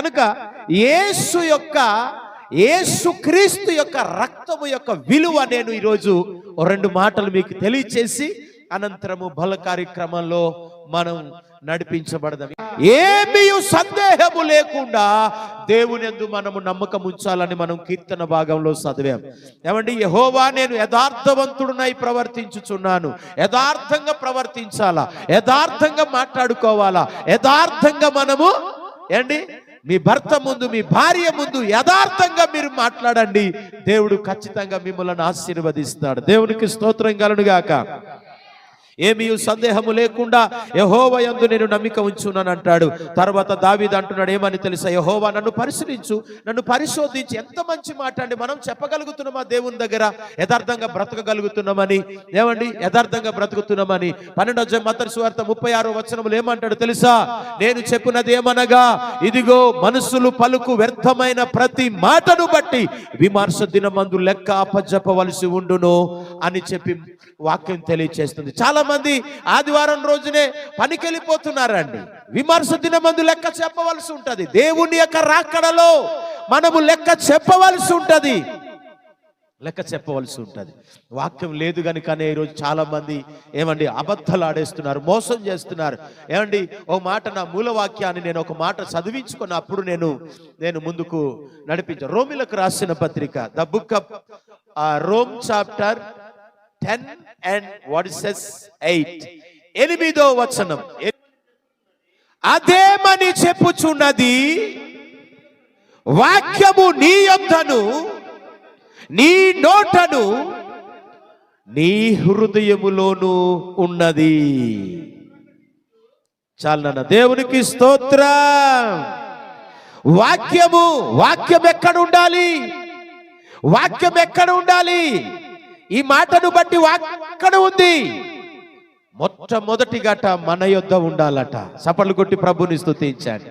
కనుక యేసు యొక్క యేసు క్రీస్తు యొక్క రక్తము యొక్క విలువ నేను ఈరోజు రెండు మాటలు మీకు తెలియచేసి అనంతరము బల కార్యక్రమంలో మనం నడిపించబడదాం. ఏమీ సందేహము లేకుండా దేవుని ఎందు మనము నమ్మకం ఉంచాలని మనం కీర్తన భాగంలో చదివాం. ఏమండి యహోవా నేను యథార్థవంతుడునై ప్రవర్తించుచున్నాను. యథార్థంగా ప్రవర్తించాలా? యథార్థంగా మాట్లాడుకోవాలా? యథార్థంగా మనము ఏండి మీ భర్త ముందు మీ భార్య ముందు యథార్థంగా మీరు మాట్లాడండి. దేవుడు ఖచ్చితంగా మిమ్మల్ని ఆశీర్వదిస్తాడు. దేవునికి స్తోత్రం కలను గాక ఏమీ సందేహము లేకుండా యహోవ యందు నేను నమ్మిక ఉంచున్నాను అంటాడు. తర్వాత దావీద్ అంటున్నాడు ఏమని తెలుసా? యహోవా నన్ను పరిశీలించు నన్ను పరిశోధించి. ఎంత మంచి మాట అండి. మనం చెప్పగలుగుతున్నామా దేవుని దగ్గర? యథార్థంగా బ్రతకగలుగుతున్నామని. ఏమండి? యథార్థంగా బ్రతుకుతున్నామని. పన్నెండో మతరు సువార్త ముప్పై ఆరో వచనములు ఏమంటాడు తెలుసా? నేను చెప్పినది ఏమనగా ఇదిగో మనసులు పలుకు వ్యర్థమైన ప్రతి మాటను బట్టి విమర్శ దినమందు లెక్క అప్పజెప్పవలసి ఉండును అని చెప్పి వాక్యం తెలియచేస్తుంది. చాలా చాలామంది ఆదివారం రోజునే పనికి వెళ్ళిపోతున్నారండి విమర్శ దినమందు లెక్క చెప్పవలసి ఉంటుంది. దేవుని యొక్క రాకడలో మనము లెక్క చెప్పవలసి ఉంటుంది. లెక్క చెప్పవలసి ఉంటుంది. వాక్యం లేదు కనుకనే ఈరోజు చాలామంది ఏమండి అబద్ధాలు ఆడేస్తున్నారు మోసం చేస్తున్నారు. ఏమండి ఓ మాట నా మూల వాక్యాన్ని నేను ఒక మాట చదివించుకున్న అప్పుడు నేను నేను ముందుకు నడిపించాను రోమిలకు రాసిన పత్రిక the book of Rome chapter ten and verses eight ఎనిమిదో వచనం. అదేమని చెప్పుచున్నది వాక్యము నీ యొద్దను నీ నోటను నీ హృదయములోను ఉన్నది. చాలన్న దేవునికి స్తోత్ర. వాక్యము వాక్యం ఎక్కడ ఉండాలి? వాక్యం ఎక్కడ ఉండాలి? ఈ మాటను బట్టి అక్కడ ఎక్కడ ఉంది మొట్టమొదటిగట మన యొద్ద ఉండాలట. సపలు కొట్టి ప్రభుని స్థుతించాడు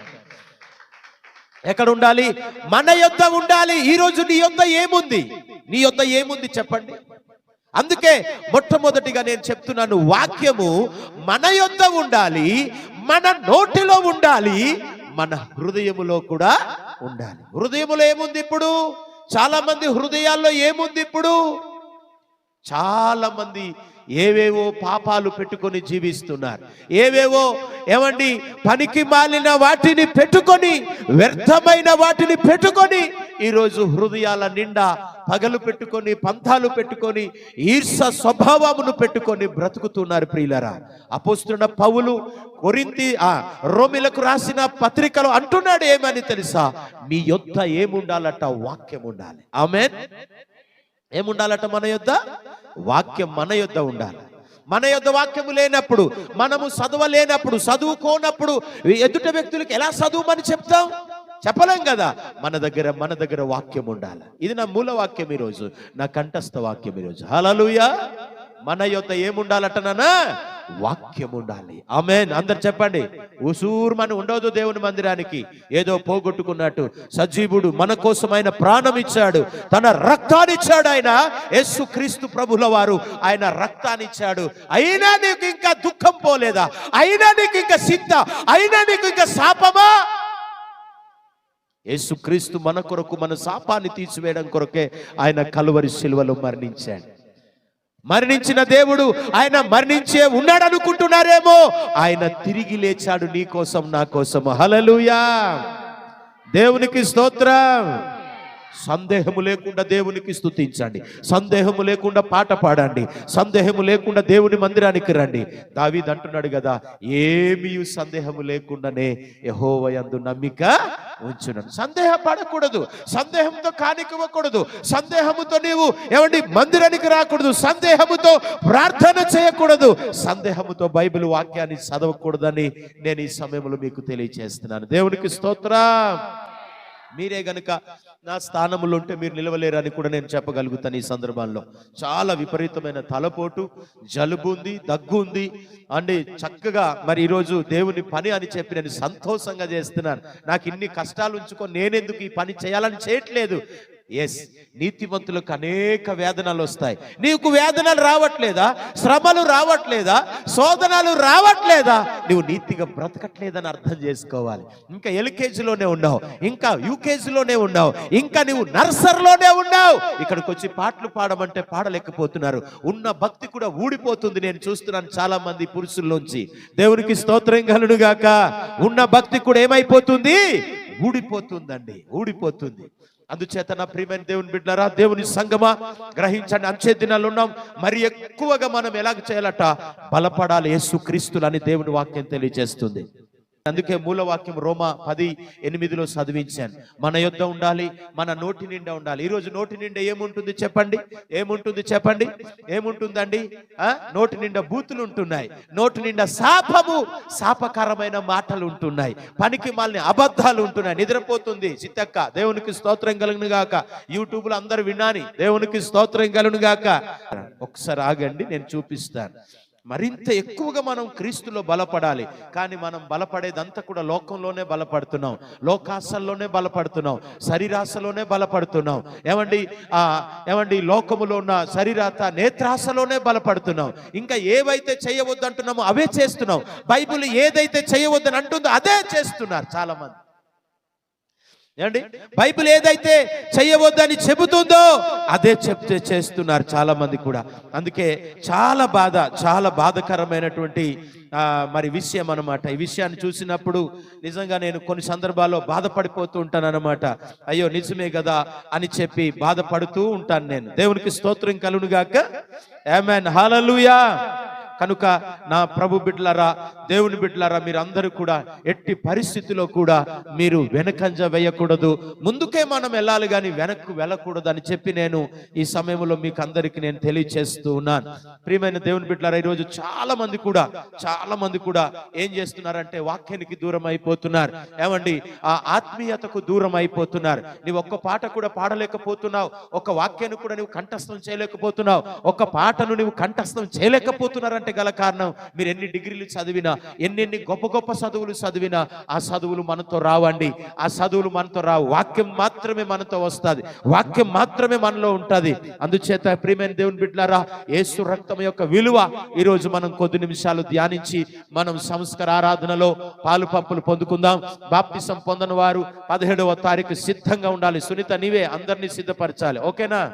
ఎక్కడ ఉండాలి? మన యొద్ద ఉండాలి. ఈ రోజు నీ యొద్ద ఏముంది? నీ యొద్ద ఏముంది చెప్పండి. అందుకే మొట్టమొదటిగా నేను చెప్తున్నాను వాక్యము మన యొద్ద ఉండాలి మన నోటిలో ఉండాలి మన హృదయములో కూడా ఉండాలి. హృదయములో ఏముంది ఇప్పుడు? చాలా మంది హృదయాల్లో ఏముంది ఇప్పుడు? చాలామంది ఏవేవో పాపాలు పెట్టుకొని జీవిస్తున్నారు. ఏవేవో ఏమండి పనికి మాలిన వాటిని పెట్టుకొని వ్యర్థమైన వాటిని పెట్టుకొని ఈరోజు హృదయాల నిండా పగలు పెట్టుకొని పంతాలు పెట్టుకొని ఈర్ష స్వభావమును పెట్టుకొని బ్రతుకుతున్నారు ప్రియులరా. అపోస్తున్న పౌలు కొరింతి ఆ రోమిలకు రాసిన పత్రికలు అంటున్నాడు ఏమని తెలుసా? మీ యొద్ద ఏముండాలట వాక్యం ఉండాలి ఆమెన్. ఏముండాలట మన యొద్ద? వాక్యం మన యొద్ద ఉండాలి. మన యొద్ద వాక్యము లేనప్పుడు మనము చదవలేనప్పుడు చదువుకోనప్పుడు ఎదుట వ్యక్తులకు ఎలా చదువుమని చెప్తాం? చెప్పలేం కదా. మన దగ్గర మన దగ్గర వాక్యం ఉండాలి. ఇది నా మూల వాక్యం ఈరోజు నా కంఠస్థ వాక్యం ఈరోజు. హలలుయా మన యొక్క ఏముండాలట వాక్యం ఉండాలి ఆమె అందరు చెప్పండి. ఉసూర్మని ఉండదు దేవుని మందిరానికి. ఏదో పోగొట్టుకున్నట్టు సజీవుడు మన కోసం ఆయన ప్రాణం ఇచ్చాడు. తన రక్తాన్ని ఇచ్చాడు ఆయన. యేసు క్రీస్తు ప్రభుల వారు ఆయన రక్తాన్ని ఇచ్చాడు. అయినా నీకు ఇంకా దుఃఖం పోలేదా? అయినా నీకు ఇంకా సిద్ధ? అయినా నీకు ఇంకా శాపమా? యేసు క్రీస్తు మన కొరకు మన శాపాన్ని తీసివేయడం కొరకే ఆయన కలువరి శిలువలో మరణించాడు. మరణించిన దేవుడు ఆయన మరణించే ఉన్నాడు అనుకుంటున్నారేమో ఆయన తిరిగి లేచాడు నీ కోసం నా కోసం. హలలుయా దేవునికి స్తోత్రం. సందేహము లేకుండా దేవునికి స్తుతించండి. సందేహము లేకుండా పాట పాడండి. సందేహము లేకుండా దేవుని మందిరానికి రండి. దావీద్ అంటున్నాడు కదా ఏమీ సందేహము లేకుండానే యహోవయందు నమ్మిక ఉంచున్నాను సందేహ పడకూడదు సందేహంతో కానికివ్వకూడదు సందేహముతో నీవు ఏమండి మందిరానికి రాకూడదు సందేహముతో ప్రార్థన చేయకూడదు సందేహముతో బైబిల్ వాక్యాన్ని చదవకూడదని నేను ఈ సమయంలో మీకు తెలియజేస్తున్నాను దేవునికి స్తోత్రం. మీరే గనుక నా స్థానంలో ఉంటే మీరు నిలవలేరని కూడా నేను చెప్పగలుగుతాను ఈ సందర్భంలో చాలా విపరీతమైన తలపోటు జలుబు ఉంది దగ్గు ఉంది అండి చక్కగా మరి ఈరోజు దేవుని పని అని చెప్పి నేను సంతోషంగా చేస్తున్నాను. నాకు ఇన్ని కష్టాలు ఉంచుకొని నేనెందుకు ఈ పని చేయాలని చేయట్లేదు. ఎస్ నీతివంతులకు అనేక వేదనలు వస్తాయి. నీకు వేదనలు రావట్లేదా? శ్రమలు రావట్లేదా? శోధనలు రావట్లేదా? నువ్వు నీతిగా బ్రతకట్లేదని అర్థం చేసుకోవాలి. ఇంకా ఎల్కేజీలోనే ఉన్నావు. ఇంకా యూకేజీలోనే ఉన్నావు. ఇంకా నువ్వు నర్సర్లోనే ఉన్నావు. ఇక్కడికి వచ్చి పాటలు పాడమంటే పాడలేకపోతున్నారు. ఉన్న భక్తి కూడా ఊడిపోతుంది. నేను చూస్తున్నాను చాలా మంది పురుషుల్లోంచి. దేవునికి స్తోత్రం కలుడుగాక ఉన్న భక్తి కూడా ఏమైపోతుంది? ఊడిపోతుందండి. ఊడిపోతుంది. అందుచేత నా ప్రియమైన దేవుని బిడ్డరా దేవుని సంగమా గ్రహించండి అంచే దినాలు ఉన్నాం. మరి ఎక్కువగా మనం ఎలాగ చేయాలట? బలపడాలి యేసు క్రీస్తులని దేవుని వాక్యం తెలియజేస్తుంది. అందుకే మూలవాక్యం రోమా పది ఎనిమిదిలో చదివించాను. మన యొద్ద ఉండాలి మన నోటి నిండా ఉండాలి. ఈరోజు నోటి నిండా ఏముంటుంది చెప్పండి? ఏముంటుంది చెప్పండి? ఏముంటుందండి? నోటి నిండా బూతులు ఉంటున్నాయి. నోటి నిండా శాపము శాపకరమైన మాటలు ఉంటున్నాయి. పనికి మాలిన అబద్ధాలు ఉంటున్నాయి. నిద్రపోతుంది. చిత్తక్క దేవునికి స్తోత్రం కలుగును గాక. యూట్యూబ్లో అందరు వినాని దేవునికి స్తోత్రం కలుగును గాక. ఒకసారి ఆగండి నేను చూపిస్తాను. మరింత ఎక్కువగా మనం క్రీస్తులో బలపడాలి. కానీ మనం బలపడేదంతా కూడా లోకంలోనే బలపడుతున్నాం. లోకాశల్లోనే బలపడుతున్నాం. శరీరాశలోనే బలపడుతున్నాం. ఏమండి? ఆ ఏమండి? లోకములో ఉన్న శరీరాత నేత్రాశలోనే బలపడుతున్నాం. ఇంకా ఏవైతే చేయవద్దు అంటున్నామో అవే చేస్తున్నాం. బైబిల్ ఏదైతే చేయవద్దని అంటుందో అదే చేస్తున్నారు చాలా మంది ఏమండి? బైబిల్ ఏదైతే చేయవద్దని చెబుతుందో అదే చెప్తే చేస్తున్నారు చాలా మంది కూడా. అందుకే చాలా బాధ చాలా బాధకరమైనటువంటి మరి విషయం అన్నమాట. ఈ విషయాన్ని చూసినప్పుడు నిజంగా నేను కొన్ని సందర్భాల్లో బాధపడిపోతూ ఉంటాను అనమాట అయ్యో నిజమే కదా అని చెప్పి బాధపడుతూ ఉంటాను నేను. దేవునికి స్తోత్రం కలుగుగాక ఆమెన్ హల్లెలూయా కనుక నా ప్రభు బిడ్లరా దేవుని బిడ్లరా మీరు అందరూ కూడా ఎట్టి పరిస్థితిలో కూడా మీరు వెనకంజ వేయకూడదు. ముందుకే మనం వెళ్ళాలి కానీ వెనక్కు వెళ్ళకూడదు అని చెప్పి నేను ఈ సమయంలో మీకు అందరికీ నేను తెలియచేస్తూ ఉన్నాను. ప్రియమైన దేవుని బిడ్డలారా ఈరోజు చాలా మంది కూడా చాలా మంది కూడా ఏం చేస్తున్నారంటే వాక్యానికి దూరం అయిపోతున్నారు. ఏమండి? ఆ ఆత్మీయతకు దూరం అయిపోతున్నారు. నీవు ఒక్క పాట కూడా పాడలేకపోతున్నావు. ఒక వాక్యాన్ని కూడా నువ్వు కంఠస్థం చేయలేకపోతున్నావు. ఒక పాటను నువ్వు కంఠస్థం చేయలేకపోతున్నారంటే గల కారణం మీరు ఎన్ని డిగ్రీలు చదివినా ఎన్నెన్ని గొప్ప గొప్ప చదువులు చదివినా ఆ చదువులు మనతో రావండి. ఆ చదువులు మనతో రావు వాక్యం మాత్రమే మనతో వస్తుంది. వాక్యం మాత్రమే మనలో ఉంటుంది. అందుచేత ప్రియమైన దేవుని బిడ్డారా ఏసు రక్తం యొక్క విలువ ఈ రోజు మనం కొద్ది నిమిషాలు ధ్యానించి మనం సంస్కార ఆరాధనలో పాలు పంపులు పొందుకుందాం. బాప్తిసం పొందని వారు పదిహేడవ తారీఖు సిద్ధంగా ఉండాలి. సునీత నీవే అందరినీ సిద్ధపరచాలి. ఓకేనా?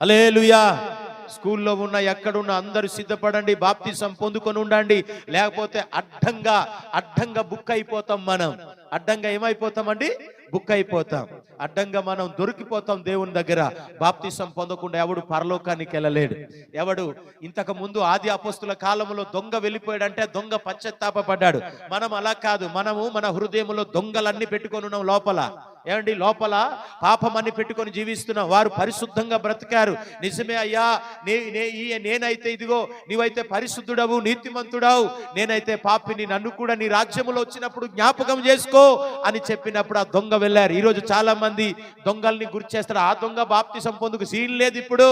అలేలుయా స్కూల్లో ఉన్న ఎక్కడున్న అందరూ సిద్ధపడండి బాప్తిసం పొందుకొని ఉండండి. లేకపోతే అడ్డంగా అడ్డంగా బుక్ అయిపోతాం మనం. అడ్డంగా ఏమైపోతామండి? బుక్ అయిపోతాం. అడ్డంగా మనం దొరికిపోతాం దేవుని దగ్గర. బాప్తిసం పొందకుండా ఎవడు పరలోకానికి వెళ్ళలేడు. ఎవడు ఇంతకు ముందు ఆది అపస్తుల కాలంలో దొంగ వెళ్ళిపోయాడంటే దొంగ పశ్చాత్తాపడ్డాడు మనం అలా కాదు. మనము మన హృదయంలో దొంగలన్నీ పెట్టుకొని ఉన్నాం లోపల. ఏమండి లోపల పాపమని పెట్టుకొని జీవిస్తున్నాం వారు పరిశుద్ధంగా బ్రతికారు. నిజమే అయ్యా నే నేనైతే ఇదిగో నీవైతే పరిశుద్ధుడవు నీతిమంతుడవు నేనైతే పాపిని నన్ను కూడా నీ రాజ్యములో వచ్చినప్పుడు జ్ఞాపకం చేసుకో అని చెప్పినప్పుడు ఆ దొంగ వెళ్ళారు. ఈ రోజు చాలా మంది దొంగల్ని గుర్తు చేస్తారు ఆ దొంగ బాప్తి సంపొందుకు సీన్ లేదు ఇప్పుడు.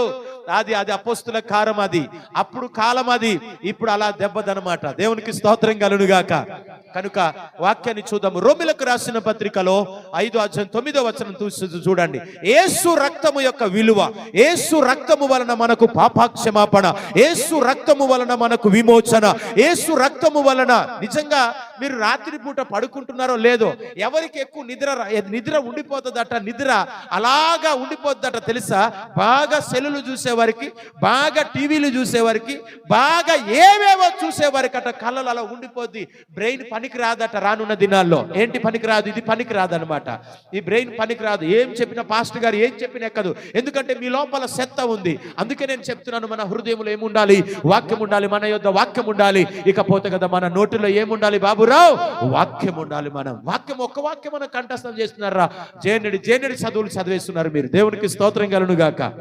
అది అది అపోస్తుల కారం అది. అప్పుడు కాలం అది. ఇప్పుడు అలా దెబ్బదనమాట దేవునికి స్తోత్రం కలుగుగాక కనుక వాక్యాన్ని చూద్దాము. రోమిలకు రాసిన పత్రికలో ఐదు అధ్యయనం అధ్యాయం తొమ్మిదో వచనం చూసి చూడండి. ఏసు రక్తము యొక్క విలువ ఏసు రక్తము వలన మనకు పాపాక్షమాపణ ఏసు రక్తము వలన మనకు విమోచన ఏసు రక్తము వలన నిజంగా మీరు రాత్రి పూట పడుకుంటున్నారో లేదో ఎవరికి ఎక్కువ నిద్ర నిద్ర ఉండిపోతుందట నిద్ర అలాగా ఉండిపోతుందట తెలుసా? బాగా సెల్లులు చూసేవారికి బాగా టీవీలు చూసేవారికి బాగా ఏవేవో చూసేవారికి అట కళ్ళలు అలా ఉండిపోద్ది. బ్రెయిన్ పనికి రాదట రానున్న దినాల్లో. ఏంటి పనికి రాదు ఇది పనికి రాదనమాట ఈ బ్రెయిన్ పనికి రాదు ఏం చెప్పిన పాస్టర్ గారు ఏం చెప్పిన ఎక్కదు. ఎందుకంటే మీ లోపల చెత్త ఉంది. అందుకే నేను చెప్తున్నాను మన హృదయంలో ఏముండాలి? వాక్యం ఉండాలి మన యొక్క వాక్యం ఉండాలి. ఇకపోతే కదా మన నోటిలో ఏముండాలి బాబు? రావు. వాక్యం ఉండాలి మనం. వాక్యం ఒక్క వాక్యం మనం కంఠస్థం చేస్తున్నారా? జేనుడి జేనుడి చదువులు చదివేస్తున్నారు మీరు. దేవునికి స్తోత్రం కలను గాక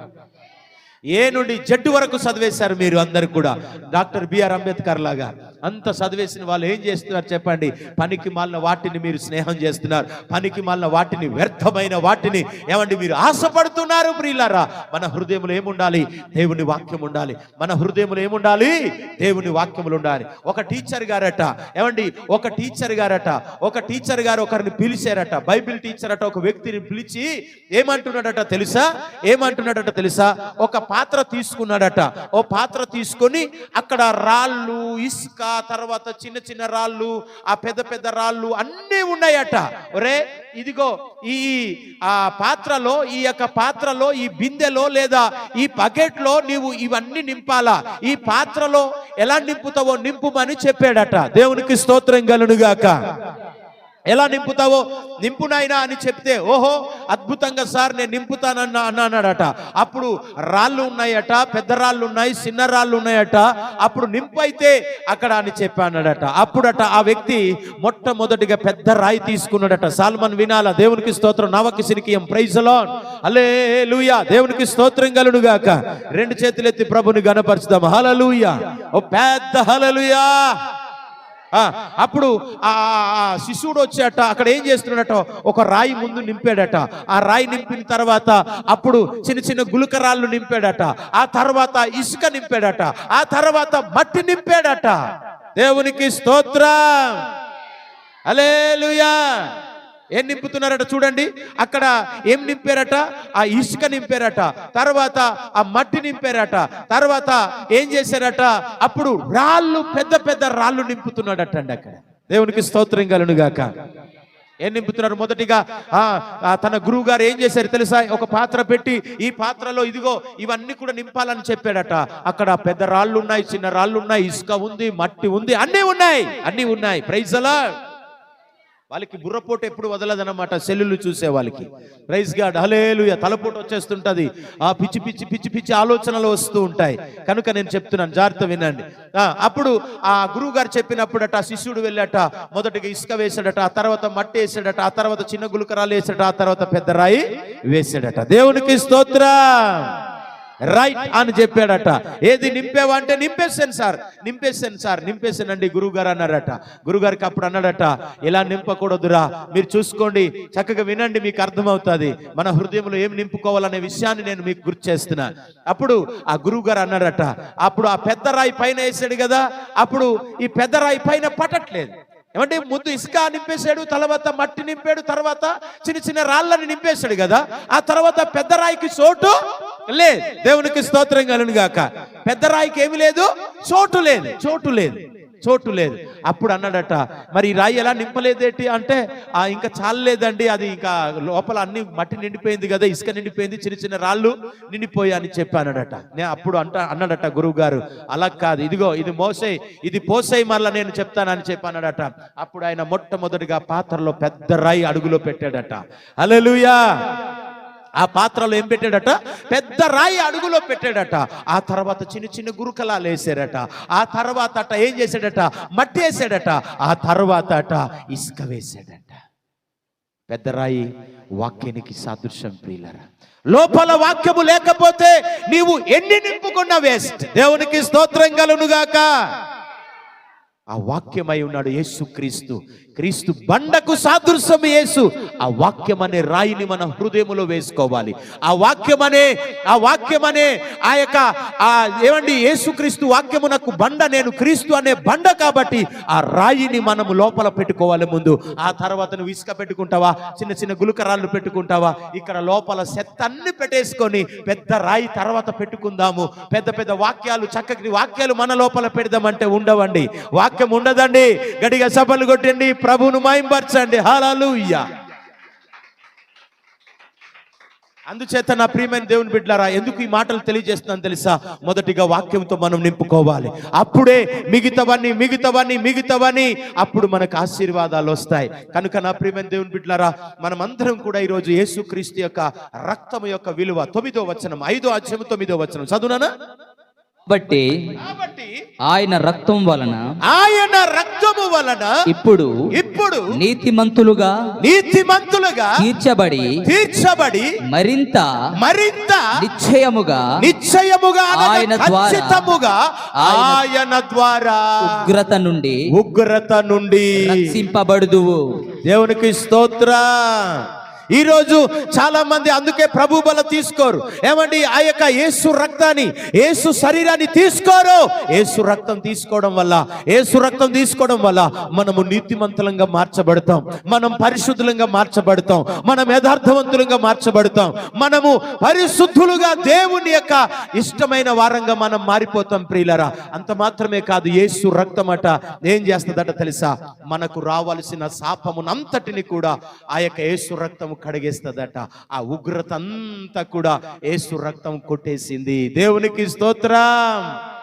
ఏ నుండి జడ్డు వరకు చదివేశారు మీరు అందరు కూడా? డాక్టర్ బిఆర్ అంబేద్కర్ లాగా. అంత చదివేసిన వాళ్ళు ఏం చేస్తున్నారు చెప్పండి? పనికి మాలిన వాటిని మీరు స్నేహం చేస్తున్నారు. పనికి మాలిన వాటిని వ్యర్థమైన వాటిని ఏమండి మీరు ఆశపడుతున్నారు ప్రియులారా? మన హృదయంలో ఏముండాలి? దేవుని వాక్యం ఉండాలి. మన హృదయంలో ఏముండాలి? దేవుని వాక్యములు ఉండాలి. ఒక టీచర్ గారట. ఏమండి? ఒక టీచర్ గారట. ఒక టీచర్ గారు ఒకరిని పిలిచారట. బైబిల్ టీచర్ అట ఒక వ్యక్తిని పిలిచి ఏమంటున్నాడట తెలుసా? ఏమంటున్నాడట తెలుసా? ఒక పాత్ర తీసుకున్నాడట. ఓ పాత్ర తీసుకొని అక్కడ రాళ్ళు ఇసుక తర్వాత చిన్న చిన్న రాళ్ళు ఆ పెద్ద పెద్ద రాళ్ళు అన్నీ ఉన్నాయట. ఒరే ఇదిగో ఈ ఆ పాత్రలో ఈ యొక్క పాత్రలో ఈ బిందెలో లేదా ఈ బకెట్లో నీవు ఇవన్నీ నింపాలా? ఈ పాత్రలో ఎలా నింపుతావో నింపుమని చెప్పాడట. దేవునికి స్తోత్రం గలునుగాక ఎలా నింపుతావో నింపునైనా అని చెప్తే ఓహో అద్భుతంగా సార్ నేను నింపుతానన్న అన్నాడట. అప్పుడు రాళ్ళు ఉన్నాయట పెద్ద రాళ్ళు ఉన్నాయి చిన్న రాళ్ళు ఉన్నాయట. అప్పుడు నింపు అయితే అక్కడ అని చెప్పానడట అప్పుడట ఆ వ్యక్తి మొట్టమొదటిగా పెద్ద రాయి తీసుకున్నాడట. సాల్మన్ వినాల దేవునికి స్తోత్రం నవకి సిరికి ప్రైజలో అలే దేవునికి స్తోత్రం గలుడుగాక రెండు చేతులెత్తి ప్రభుని గనపరచుదాం హలలుయా ఓ పెద్ద హలలుయా అప్పుడు ఆ శిశువుడు వచ్చాట అక్కడ ఏం చేస్తున్నాడట? ఒక రాయి ముందు నింపాడట. ఆ రాయి నింపిన తర్వాత అప్పుడు చిన్న చిన్న గులకరాళ్ళు నింపాడట. ఆ తర్వాత ఇసుక నింపాడట. ఆ తర్వాత మట్టి నింపాడట. దేవునికి స్తోత్రం. అలేలుయా ఏం నింపుతున్నారట చూడండి. అక్కడ ఏం నింపారట? ఆ ఇసుక నింపారట. తర్వాత ఆ మట్టి నింపారట. తర్వాత ఏం చేశారట? అప్పుడు రాళ్ళు పెద్ద పెద్ద రాళ్ళు నింపుతున్నాడట అండి అక్కడ. దేవునికి స్తోత్రం కలను గాక ఏం నింపుతున్నారు? మొదటిగా ఆ తన గురువు గారు ఏం చేశారు తెలుసా? ఒక పాత్ర పెట్టి ఈ పాత్రలో ఇదిగో ఇవన్నీ కూడా నింపాలని చెప్పాడట. అక్కడ పెద్ద రాళ్ళు ఉన్నాయి చిన్న రాళ్ళు ఉన్నాయి ఇసుక ఉంది మట్టి ఉంది అన్నీ ఉన్నాయి. అన్నీ ఉన్నాయి. ప్రైజలా వాళ్ళకి బుర్రపోటు ఎప్పుడు వదలదన్నమాట. సెల్లులు చూసే వాళ్ళకి. రైస్ గాడ్ హలేలు తలపోటు వచ్చేస్తుంటది. ఆ పిచ్చి పిచ్చి పిచ్చి పిచ్చి ఆలోచనలు వస్తూ ఉంటాయి. కనుక నేను చెప్తున్నాను జాగ్రత్త వినండి. ఆ, అప్పుడు ఆ గురువు గారు చెప్పినప్పుడట శిష్యుడు వెళ్ళాట మొదటిగా ఇసుక వేసాడట ఆ తర్వాత మట్టి వేసాడట ఆ తర్వాత చిన్న గులకరాలు వేసాడట ఆ తర్వాత పెద్ద రాయి వేసాడట దేవునికి స్తోత్రం. రైట్ అని చెప్పాడట. ఏది నింపేవా అంటే నింపేసాను సార్. నింపేసాను సార్. నింపేసానండి గురువు గారు అన్నారట. గురుగారికి అప్పుడు అన్నాడట ఇలా నింపకూడదురా. మీరు చూసుకోండి. చక్కగా వినండి మీకు అర్థమవుతుంది. మన హృదయంలో ఏం నింపుకోవాలనే విషయాన్ని నేను మీకు గుర్తు చేస్తున్నా. అప్పుడు ఆ గురువు గారు అన్నారట అప్పుడు ఆ పెద్ద రాయి పైన వేసాడు కదా. అప్పుడు ఈ పెద్ద రాయి పైన పట్టట్లేదు. ఏమంటే ముందు ఇసుక నింపేశాడు తర్వాత మట్టి నింపాడు తర్వాత చిన్న చిన్న రాళ్ళని నింపేశాడు కదా. ఆ తర్వాత పెద్ద రాయికి చోటు లేదు దేవునికి స్తోత్రం కలను గాక. పెద్ద రాయికి ఏమి లేదు చోటు లేదు చోటు లేదు చోటు లేదు. అప్పుడు అన్నాడట మరి ఈ రాయి ఎలా నింపలేదేటి అంటే ఆ ఇంకా చాలలేదండి అది ఇంకా లోపల అన్ని మట్టి నిండిపోయింది కదా ఇసుక నిండిపోయింది చిన్న చిన్న రాళ్ళు నిండిపోయి అని చెప్పానడట నేను అప్పుడు అంట అన్నాడట గురువు గారు అలా కాదు ఇదిగో ఇది మోసే ఇది పోసే మరలా నేను చెప్తానని చెప్పానడట అప్పుడు ఆయన మొట్టమొదటిగా పాత్రలో పెద్ద రాయి అడుగులో పెట్టాడట. హల్లెలూయా! ఆ పాత్రలో ఏం పెట్టాడట? పెద్ద రాయి అడుగులో పెట్టాడట. ఆ తర్వాత చిన్న చిన్న గురుకలాలు వేసాడట ఆ తర్వాత అట ఏం చేశాడట? మట్టి వేసాడట. ఆ తర్వాత అట ఇసుక వేసాడట. పెద్ద రాయి వాక్యానికి సాదృశ్యం ప్రియులరా. లోపల వాక్యము లేకపోతే నీవు ఎన్ని నింపుకున్న వేస్ట్ దేవునికి స్తోత్రం కలునుగాక ఆ వాక్యమై ఉన్నాడు యేసు క్రీస్తు. క్రీస్తు బండకు సాదృశ్యం యేసు. ఆ వాక్యం అనే రాయిని మన హృదయములో వేసుకోవాలి. ఆ వాక్యం అనే ఆ వాక్యం అనే ఆ యొక్క ఆ ఏమండి యేసుక్రీస్తు వాక్యమునకు బండ నేను క్రీస్తు అనే బండ కాబట్టి ఆ రాయిని మనము లోపల పెట్టుకోవాలి ముందు. ఆ తర్వాత నువ్వు ఇసుక పెట్టుకుంటావా? చిన్న చిన్న గులకరాళ్ళు పెట్టుకుంటావా? ఇక్కడ లోపల చెత్త అన్ని పెట్టేసుకొని పెద్ద రాయి తర్వాత పెట్టుకుందాము. పెద్ద పెద్ద వాక్యాలు చక్కటి వాక్యాలు మన లోపల పెడదామంటే ఉండవండి. వాక్య ఉండదండి. గడిగా సభలు కొట్టండి. ప్రభును మాయింపరచండి హాలూయ్యా అందుచేత నా ప్రియమైన దేవుని బిడ్డలారా ఎందుకు ఈ మాటలు తెలియజేస్తున్నాను తెలుసా? మొదటిగా వాక్యంతో మనం నింపుకోవాలి. అప్పుడే మిగతావన్నీ మిగతావన్నీ మిగతావన్నీ అప్పుడు మనకు ఆశీర్వాదాలు వస్తాయి. కనుక నా ప్రియమైన దేవుని బిడ్డలారా మనం అందరం కూడా ఈరోజు యేసుక్రీస్తు యొక్క రక్తం యొక్క విలువ తొమ్మిదో వచనం ఐదో అధ్యయం తొమ్మిదో వచనం. చదువునా కాబట్టి ఆయన రక్తం వలన ఆయన రక్తము వలన ఇప్పుడు ఇప్పుడు నీతిమంతులుగా నీతిమంతులుగా తీర్చబడి తీర్చబడి మరింత మరింత నిశ్చయముగా నిశ్చయముగా ఖచ్చితముగా ఆయన ఆయన ద్వారా ఉగ్రత నుండి ఉగ్రత నుండి రక్షింపబడుదువు. దేవునికి స్తోత్ర. ఈ రోజు చాలా మంది అందుకే ప్రభు బల తీసుకోరు. ఏమండి? ఆ యొక్క ఏసు రక్తాన్ని ఏసు శరీరాన్ని తీసుకోరు. ఏసు రక్తం తీసుకోవడం వల్ల ఏసు రక్తం తీసుకోవడం వల్ల మనము నీతిమంతులంగా మార్చబడతాం. మనం పరిశుద్ధులంగా మార్చబడతాం. మనం యథార్థవంతులంగా మార్చబడతాం. మనము పరిశుద్ధులుగా దేవుని యొక్క ఇష్టమైన వారంగా మనం మారిపోతాం ప్రియులరా. అంత మాత్రమే కాదు ఏసు రక్తం అట ఏం చేస్తుందట తెలుసా? మనకు రావాల్సిన శాపమునంతటిని కూడా ఆ యొక్క ఏసు రక్తం కడిగేస్తుందట. ఆ ఉగ్రత అంతా కూడా ఏసు రక్తం కొట్టేసింది. దేవునికి స్తోత్రం.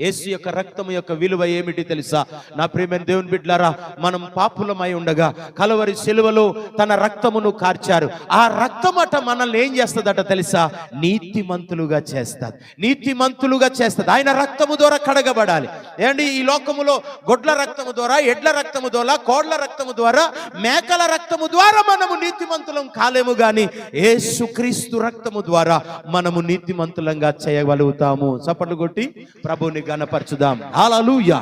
యేసు యొక్క రక్తం యొక్క విలువ ఏమిటి తెలుసా? నా ప్రియమైన దేవుని బిడ్డలారా మనం పాపులమై ఉండగా కలవరి శిలువలో తన రక్తమును కార్చారు. ఆ రక్తమట మనల్ని ఏం చేస్తుందట తెలుసా? నీతిమంతులుగా చేస్తుంది నీతిమంతులుగా చేస్తుంది ఆయన రక్తము ద్వారా కడగబడాలి. ఏంటి? ఈ లోకములో గొడ్ల రక్తము ద్వారా ఎడ్ల రక్తము ద్వారా కోడ్ల రక్తము ద్వారా మేకల రక్తము ద్వారా మనము నీతిమంతులం కాలేము కానీ యేసుక్రీస్తు రక్తము ద్వారా మనము నీతిమంతులంగా చేయగలుగుతాము. చప్పట్లు కొట్టి ప్రభుని గణపరచుదాం హల్లెలూయా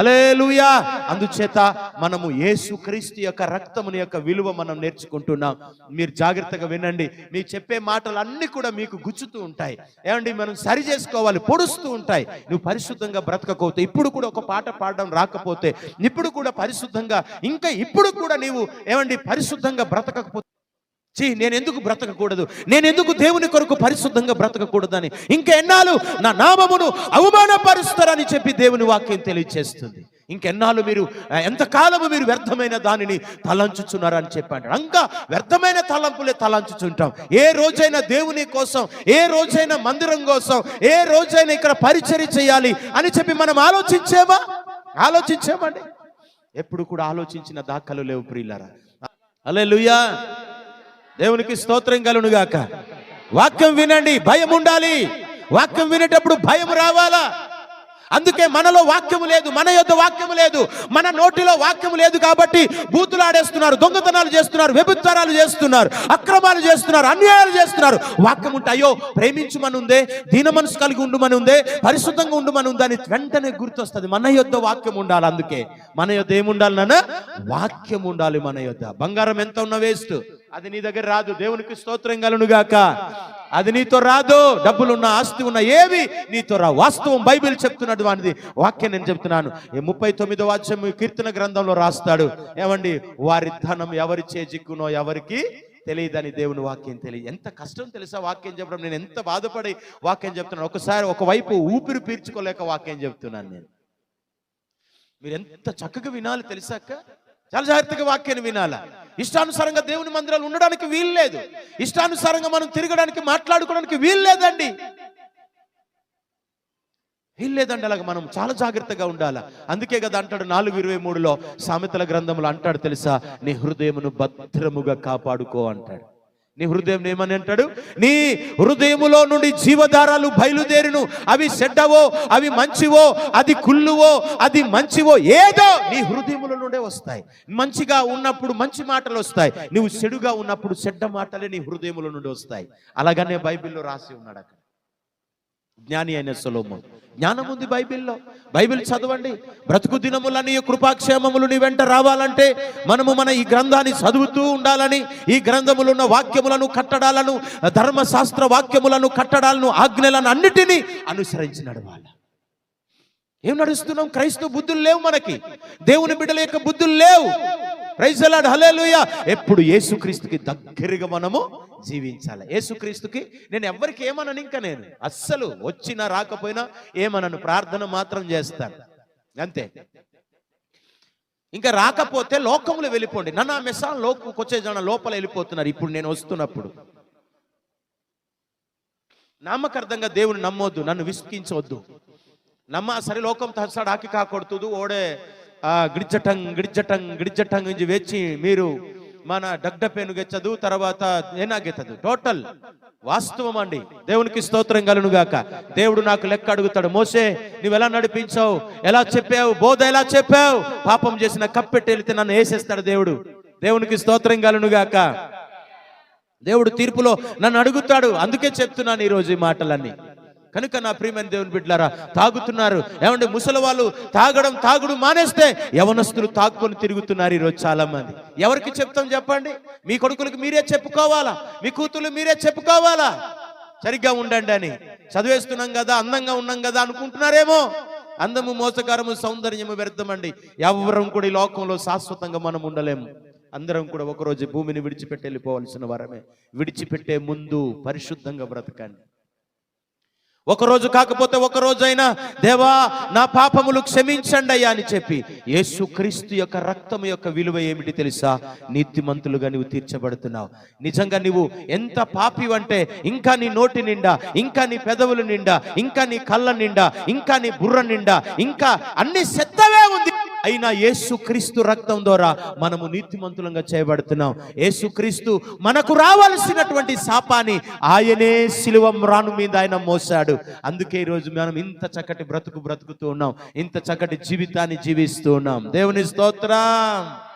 అలేలుయా అందుచేత మనము యేసుక్రీస్తు యొక్క రక్తముని యొక్క విలువ మనం నేర్చుకుంటున్నాం. మీరు జాగ్రత్తగా వినండి. మీకు చెప్పే మాటలు అన్ని కూడా మీకు గుచ్చుతూ ఉంటాయి. ఏమండి? మనం సరి చేసుకోవాలి పొడుస్తూ ఉంటాయి. నువ్వు పరిశుద్ధంగా బ్రతకపోతే ఇప్పుడు కూడా ఒక పాట పాడడం రాకపోతే ఇప్పుడు కూడా పరిశుద్ధంగా ఇంకా ఇప్పుడు కూడా నీవు ఏమండి? పరిశుద్ధంగా బ్రతకపోతే చీ నేను ఎందుకు బ్రతకకూడదు? నేను ఎందుకు దేవుని కొరకు పరిశుద్ధంగా బ్రతకకూడదని? ఇంకెన్నాళ్ళు నా నామమును అవమానపరుస్తారని చెప్పి దేవుని వాక్యం తెలియచేస్తుంది. ఇంకెన్నాళ్ళు మీరు ఎంతకాలము మీరు వ్యర్థమైన దానిని తలంచుచున్నారని చెప్పాడు ఇంకా వ్యర్థమైన తలంపులే తలంచుచుంటాం. ఏ రోజైనా దేవుని కోసం ఏ రోజైనా మందిరం కోసం ఏ రోజైనా ఇక్కడ పరిచర్య చేయాలి అని చెప్పి మనం ఆలోచించేమా ఆలోచించామండి? ఎప్పుడు కూడా ఆలోచించిన దాఖలు లేవు ప్రియులరా. అలే దేవునికి స్తోత్రం కలును గాక వాక్యం వినండి భయం ఉండాలి. వాక్యం వినేటప్పుడు భయం రావాలా? అందుకే మనలో వాక్యము లేదు మన యొక్క వాక్యము లేదు మన నోటిలో వాక్యము లేదు కాబట్టి బూతులు ఆడేస్తున్నారు దొంగతనాలు చేస్తున్నారు వ్యభిచారాలు చేస్తున్నారు అక్రమాలు చేస్తున్నారు అన్యాయాలు చేస్తున్నారు. వాక్యం ఉంటే అయ్యో ప్రేమించుమని ఉందే దీన మనసు కలిగి ఉండుమని ఉందే పరిశుద్ధంగా ఉండుమని ఉందని వెంటనే గుర్తొస్తుంది. మన యొద్ వాక్యం ఉండాలి అందుకే. మన యొద్ ఏముండాలి నాన్న? వాక్యం ఉండాలి మన యొద్ద. బంగారం ఎంత ఉన్న వేస్ట్? అది నీ దగ్గర రాదు. దేవునికి స్తోత్రం కలును గాక అది నీతో రాదు డబ్బులున్న ఆస్తి ఉన్న ఏవి నీతో రా. వాస్తవం బైబిల్ చెప్తున్నాడు వాడిది వాక్యం నేను చెప్తున్నాను. ముప్పై తొమ్మిదో వాచ్యం కీర్తన గ్రంథంలో రాస్తాడు. ఏమండి? వారి ధనం ఎవరి చేజిక్కునో ఎవరికి తెలియదని దేవుని వాక్యం తెలియదు ఎంత కష్టం తెలుసా వాక్యం చెప్పడం? నేను ఎంత బాధపడి వాక్యం చెప్తున్నాను. ఒకసారి ఒకవైపు ఊపిరి పీల్చుకోలేక వాక్యం చెప్తున్నాను నేను. మీరు ఎంత చక్కగా వినాలి తెలుసాక చాలా జాగ్రత్తగా వాక్యాన్ని వినాలా? ఇష్టానుసారంగా దేవుని మందిరాలు ఉండడానికి వీలు లేదు. ఇష్టానుసారంగా మనం తిరగడానికి మాట్లాడుకోవడానికి వీలు లేదండి. వీలు లేదండి అలాగ మనం చాలా జాగ్రత్తగా ఉండాలి? అందుకే కదా అంటాడు నాలుగు ఇరవై మూడులో సామెతల గ్రంథంలో అంటాడు తెలుసా? నీ హృదయమును భద్రముగా కాపాడుకో అంటాడు. నీ హృదయం ఏమని అంటాడు? నీ హృదయములో నుండి జీవధారాలు బయలుదేరును. అవి చెడ్డవో అవి మంచివో అది కుళ్ళువో అది మంచివో ఏదో నీ హృదయముల నుండే వస్తాయి. మంచిగా ఉన్నప్పుడు మంచి మాటలు వస్తాయి. నువ్వు చెడుగా ఉన్నప్పుడు చెడ్డ మాటలే నీ హృదయముల నుండి వస్తాయి. అలాగనే బైబిల్లో రాసి ఉన్నాడు అక్కడ. జ్ఞాని అయిన సులోము జ్ఞానం ఉంది బైబిల్లో. బైబిల్ చదవండి. బ్రతుకు దినములని కృపాక్షేమములు నీ వెంట రావాలంటే మనము మన ఈ గ్రంథాన్ని చదువుతూ ఉండాలని ఈ గ్రంథములు ఉన్న వాక్యములను కట్టడాలను ధర్మశాస్త్ర వాక్యములను కట్టడాలను ఆజ్ఞలను అన్నిటినీ అనుసరించి నడవాలి. ఏం నడుస్తున్నాం? క్రైస్తవ బుద్ధులు లేవు మనకి. దేవుని బిడ్డల యొక్క బుద్ధులు లేవు. ప్రైజలాడ్ హలేలుయ ఎప్పుడు యేసుక్రీస్తుకి దగ్గరగా మనము జీవించాలి. యేసుక్రీస్తుకి నేను ఎవరికి ఏమనను ఇంకా నేను అస్సలు వచ్చినా రాకపోయినా ఏమనను ప్రార్థన మాత్రం చేస్తాను. అంతే. ఇంకా రాకపోతే లోకంలో వెళ్ళిపోండి. నన్ను ఆ మెసాన్ లోకకు వచ్చే జన లోపల వెళ్ళిపోతున్నారు ఇప్పుడు నేను వస్తున్నప్పుడు. నామకార్థంగా దేవుని నమ్మొద్దు నన్ను విసుకించవద్దు నమ్మ సరే లోకం తాకి ఆకి కాకూడదు ఓడే గిడిచటం గిడిచటం గిడిచటం గురించి వేచి మీరు మన డగ్డపేను గెచ్చదు తర్వాత ఏనాగెత్తదు టోటల్ వాస్తవం అండి. దేవునికి స్తోత్రం కలును గాక దేవుడు నాకు లెక్క అడుగుతాడు మోసే నువ్వెలా నడిపించావు? ఎలా చెప్పావు? బోధ ఎలా చెప్పావు? పాపం చేసిన కప్పెట్టి వెళితే నన్ను వేసేస్తాడు దేవుడు. దేవునికి స్తోత్రం కలును గాక దేవుడు తీర్పులో నన్ను అడుగుతాడు. అందుకే చెప్తున్నాను ఈరోజు ఈ మాటలన్నీ. కనుక నా ప్రియమైన దేవుని బిడ్డలారా తాగుతున్నారు. ఏమంటే ముసలి వాళ్ళు తాగడం తాగుడు మానేస్తే యవనస్తులు తాగుకొని తిరుగుతున్నారు ఈరోజు చాలా మంది ఎవరికి చెప్తాం చెప్పండి? మీ కొడుకులకు మీరే చెప్పుకోవాలా? మీ కూతురు మీరే చెప్పుకోవాలా? సరిగ్గా ఉండండి అని. చదివేస్తున్నాం కదా అందంగా ఉన్నాం కదా అనుకుంటున్నారేమో? అందము మోసకరము సౌందర్యము వ్యర్థమండి. ఎవరం కూడా ఈ లోకంలో శాశ్వతంగా మనం ఉండలేము. అందరం కూడా ఒకరోజు భూమిని విడిచిపెట్టి వెళ్ళిపోవాల్సిన వరమే. విడిచిపెట్టే ముందు పరిశుద్ధంగా బ్రతకండి. ఒకరోజు కాకపోతే ఒకరోజైనా దేవా నా పాపములు క్షమించండి అయ్యా అని చెప్పి యేసు క్రీస్తు యొక్క రక్తం యొక్క విలువ ఏమిటి తెలుసా? నీతిమంతులుగా నువ్వు తీర్చబడుతున్నావు. నిజంగా నువ్వు ఎంత పాపివంటే ఇంకా నీ నోటి నిండా ఇంకా నీ పెదవుల నిండా ఇంకా నీ కళ్ళ నిండా ఇంకా నీ బుర్ర నిండా ఇంకా అన్ని సెత్తవే అయినా యేసుక్రీస్తు రక్తం ద్వారా మనము నీతిమంతులంగా చేయబడుతున్నాం. యేసుక్రీస్తు మనకు రావాల్సినటువంటి శాపాన్ని ఆయనే శిలువం రాను మీద ఆయన మోసాడు అందుకే ఈరోజు మనం ఇంత చక్కటి బ్రతుకు బ్రతుకుతూ ఉన్నాం. ఇంత చక్కటి జీవితాన్ని జీవిస్తూ ఉన్నాం. దేవుని స్తోత్రం.